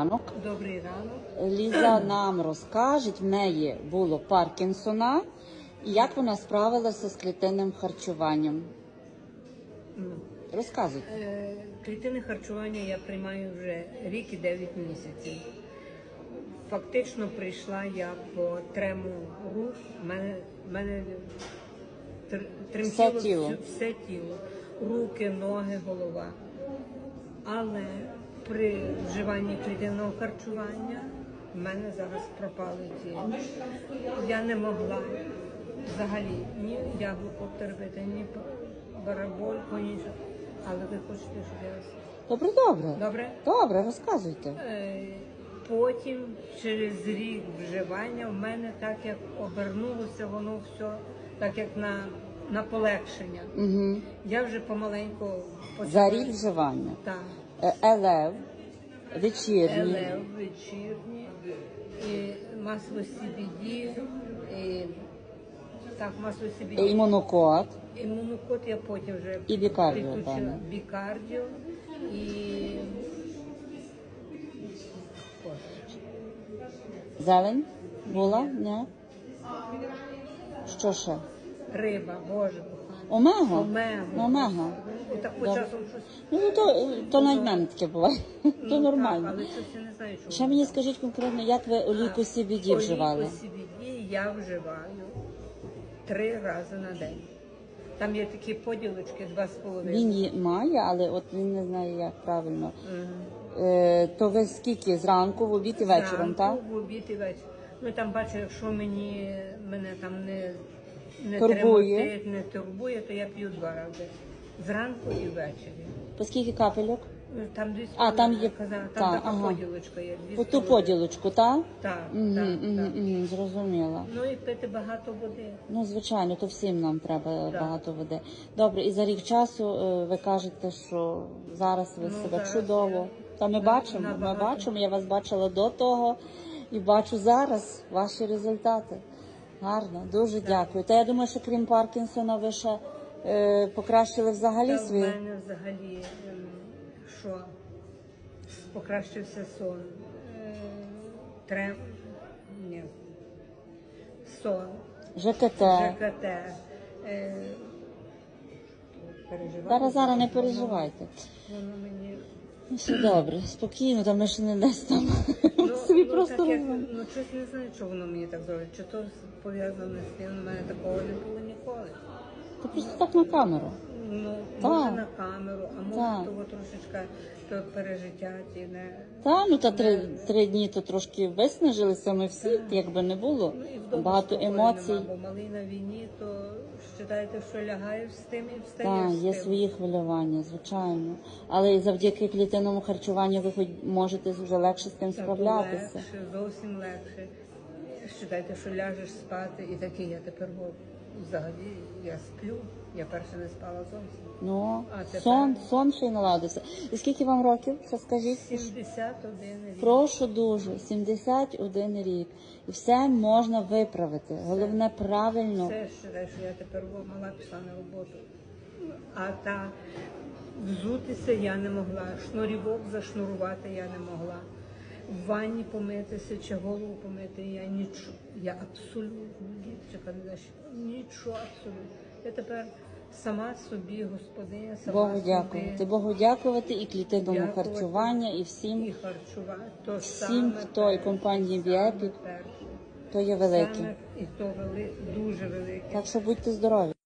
ранок. Добрий ранок. Ліза нам розкаже, в неї було Паркінсона, і як вона справилася з клітинним харчуванням. Ну, Розказуйте. е, Клітинне харчування я приймаю вже рік і 9 місяців. Фактично прийшла я по трему рук. Мене, мене тр- тремтіло Все тіло. всю- все тіло. Руки, ноги, голова. Але при вживанні клітинного харчування в мене зараз пропали ті. Я не могла взагалі ні яблуко терпити, ні барабольку, нічого. Але ви хочете, щоб я вас- Добре, добре. добре? Добре, розказуйте. Е, Потім, через рік вживання, в мене так як обернулося воно все, так як на, на полегшення. Угу. Я вже помаленьку За рік вживання. Так. Елев, вечірній. Елев вечірні, і масло CBD, і, так, масло CBD. Імунокод. Імунокод я потім вже І бікардіо, підключила. певно. Бікардіо і Зелень була? Ні? Що ще? риба, боже коханий. Омега? Омега. Омега. По часом щось. Ну, то, то навіть в мене таке буває. Ну, То нормально. Так, але щось я не знаю, чого. Ще мені скажіть конкретно, як ви олійку CBD вживали? Олійку CBD я вживаю три рази на день. Там є такі поділочки, два з половиною. Він її має, але от він не знає, як правильно. Мгм. Е, то ви скільки? Зранку, в обід і вечором, так? Зранку, в обід і вечір. Ну там бачу, якщо мені мене там не, не Турбує. тремтить, не турбує, то я п'ю два рази. Зранку і ввечері. По скільки капельок? Там з А, там є- казала, та, така ага. поділочка є. дві По ту поділочку, так? Так, так, так. зрозуміла. Ну і пити багато води. Ну, звичайно, то всім нам треба Так. багато води. Добре, і за рік часу е, ви кажете, що зараз ви Ну, себе зараз чудово. я Та ми на- бачимо, ми набагато. бачимо, я вас бачила до того і бачу зараз ваші результати. Гарно, дуже дякую. Та я думаю, що крім Паркінсона, ви ще е, покращили взагалі Та в свій. мене взагалі ем, що покращився сон. Е, Трем... Ні. Сон. ЖКТ. ЖКТ. Е, переживаю. Зараз зараз не переживайте. Воно мені. Все добре, спокійно, там ми ще не десь там. Ну, Собі ну, просто так, як, розумію. ну, щось не знаю, чого воно мені так зробить. Чи то пов'язано з тим, у мене такого не було ніколи. Та просто так на камеру. Ну, Так. може на камеру, а може Так. того трошечка то пережиття ті не. Та ну та три, три дні то трошки виснажилися. Ми всі, якби не було Ну, і вдома багато спокою емоцій. Нема, бо малий на війні, то вважаєте, що лягаєш з тим і Так, встаєш є з тим. свої хвилювання, звичайно. Але і завдяки клітинному харчуванню ви хоч можете вже легше з тим Так, справлятися. Легше, зовсім легше. Вважайте, що ляжеш спати, і такий я тепер от, взагалі я сплю. Я перше не спала зовсім. Ну, А тепер? сон, сон ще й наладився. І скільки вам років? Ще скажіть? 71 рік. Прошу дуже, 71 рік. І все можна виправити. Головне правильно. Все вважаю, що я тепер мала пішла на роботу. А та взутися я не могла, шнурівок зашнурувати я не могла. В ванні помитися чи голову помити я нічого. Я абсолютно дівчинка не знаю, нічого абсолютно. Я тепер сама собі господиня, сама Богу собі. дякувати. Богу дякувати і клітинному Дякувати. харчуванню, і І всім, харчувати. То всім, саме хто і перше, компанії саме перше. то є велике. Саме і то вели, дуже велике. Так що будьте здорові.